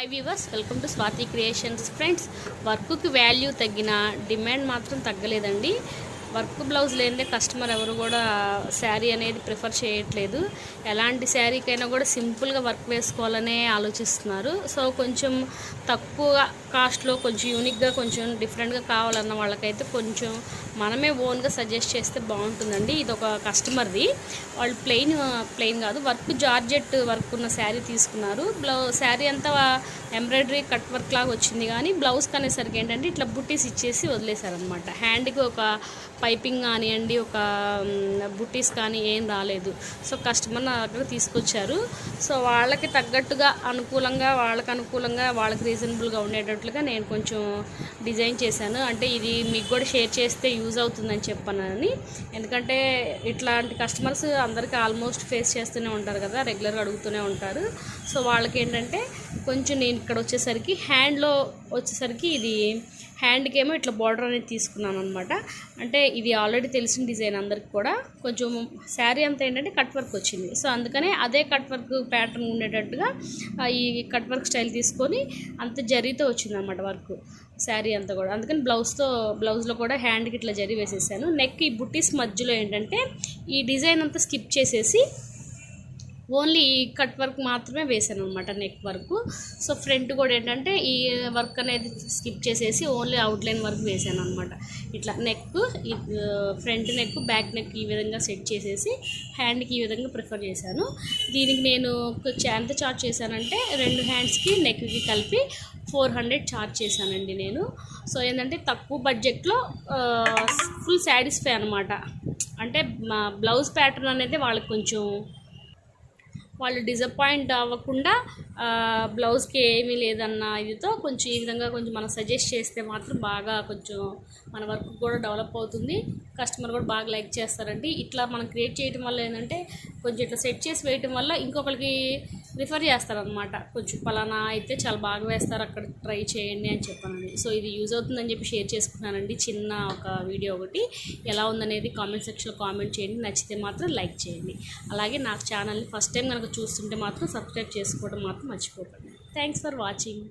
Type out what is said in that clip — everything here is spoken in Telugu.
Hi viewers welcome to Swathi creations friends వర్క్కి వాల్యూ తగ్గిన డిమాండ్ మాత్రం తగ్గలేదండి. వర్క్ బ్లౌజ్ లేనిదే కస్టమర్ ఎవరు కూడా శారీ అనేది ప్రిఫర్ చేయట్లేదు. ఎలాంటి శారీకైనా కూడా సింపుల్గా వర్క్ వేసుకోవాలనే ఆలోచిస్తున్నారు. సో కొంచెం తక్కువ కాస్ట్లో కొంచెం యూనిక్గా కొంచెం డిఫరెంట్గా కావాలన్న వాళ్ళకైతే కొంచెం మనమే ఓన్గా సజెస్ట్ చేస్తే బాగుంటుందండి. ఇది ఒక కస్టమర్ది. వాళ్ళు ప్లెయిన్ ప్లెయిన్ కాదు వర్క్ జార్జెట్ వర్క్ ఉన్న శారీ తీసుకున్నారు. బ్లౌ శారీ అంతా ఎంబ్రాయిడరీ కట్ వర్క్ లాగా వచ్చింది కానీ బ్లౌజ్ కనేసరికి ఏంటంటే ఇట్లా బుట్టీస్ ఇచ్చేసి వదిలేశారనమాట హ్యాండ్కి ఒక పైపింగ్ కానివ్వండి ఒక బుట్టీస్ కానీ ఏం రాలేదు. సో కస్టమర్ నా దగ్గర తీసుకొచ్చారు. సో వాళ్ళకి తగ్గట్టుగా అనుకూలంగా వాళ్ళకి అనుకూలంగా వాళ్ళకి రీజనబుల్గా ఉండేటట్లుగా నేను కొంచెం డిజైన్ చేశాను. అంటే ఇది మీకు కూడా షేర్ చేస్తే యూజ్ అవుతుందని చెప్పానని. ఎందుకంటే ఇట్లాంటి కస్టమర్స్ అందరికీ ఆల్మోస్ట్ ఫేస్ చేస్తూనే ఉంటారు కదా రెగ్యులర్గా అడుగుతూనే ఉంటారు. సో వాళ్ళకి ఏంటంటే కొంచెం నేను ఇక్కడ వచ్చేసరికి హ్యాండ్లో వచ్చేసరికి ఇది హ్యాండ్కి ఏమో ఇట్లా బార్డర్ అనేది తీసుకున్నాను అనమాట అంటే ఇది ఆల్రెడీ తెలిసిన డిజైన్ అందరికి కూడా. కొంచెం శారీ అంతా ఏంటంటే కట్ వర్క్ వచ్చింది. సో అందుకనే అదే కట్ వర్క్ ప్యాటర్న్ ఉండేటట్టుగా ఈ కట్ వర్క్ స్టైల్ తీసుకొని అంత జరీతో వచ్చింది అనమాట వర్క్ శారీ అంతా కూడా. అందుకని బ్లౌజ్తో బ్లౌజ్లో కూడా హ్యాండ్కి ఇట్లా జరి వేసేసాను. నెక్ ఈ బుట్టీస్ మధ్యలో ఏంటంటే ఈ డిజైన్ అంతా స్కిప్ చేసేసి ఓన్లీ ఈ కట్ వర్క్ మాత్రమే వేసాను అనమాట నెక్ వర్క్. సో ఫ్రంట్ కూడా ఏంటంటే ఈ వర్క్ అనేది స్కిప్ చేసేసి ఓన్లీ అవుట్లైన్ వర్క్ వేసాను అనమాట ఇట్లా neck front neck back neck ఈ విధంగా సెట్ చేసేసి హ్యాండ్కి ఈ విధంగా ప్రిఫర్ చేశాను. దీనికి నేను ఎంత చార్జ్ చేశానంటే రెండు హ్యాండ్స్కి నెక్కి కలిపి ఫోర్ హండ్రెడ్ చార్జ్ చేశానండి నేను. సో ఏంటంటే తక్కువ బడ్జెట్లో ఫుల్ సాటిస్ఫై అనమాట అంటే మా బ్లౌజ్ ప్యాటర్న్ అనేది వాళ్ళకి కొంచెం వాళ్ళు డిసప్పాయింట్ అవ్వకుండా బ్లౌజ్కి ఏమీ లేదన్న ఇదితో కొంచెం ఈ విధంగా కొంచెం మనం సజెస్ట్ చేస్తే మాత్రం బాగా కొంచెం మన వర్క్ కూడా డెవలప్ అవుతుంది. కస్టమర్ కూడా బాగా లైక్ చేస్తారండి. ఇట్లా మనం క్రియేట్ చేయడం వల్ల ఏంటంటే కొంచెం ఇట్లా సెట్ చేసి వేయటం వల్ల ఇంకొకరికి రిఫర్ చేస్తారనమాట కొంచెం పలానా అయితే చాలా బాగా వేస్తారు అక్కడ ట్రై చేయండి అని చెప్పానండి. సో ఇది యూజ్ అవుతుందని చెప్పి షేర్ చేసుకున్నానండి చిన్న ఒక వీడియో ఒకటి. ఎలా ఉందనేది కామెంట్ సెక్షన్లో కామెంట్ చేయండి. నచ్చితే మాత్రం లైక్ చేయండి. అలాగే నా ఛానల్ని ఫస్ట్ టైం కనుక చూస్తుంటే మాత్రం సబ్స్క్రైబ్ చేసుకోవడం మాత్రం మర్చిపోకండి. Thanks for watching.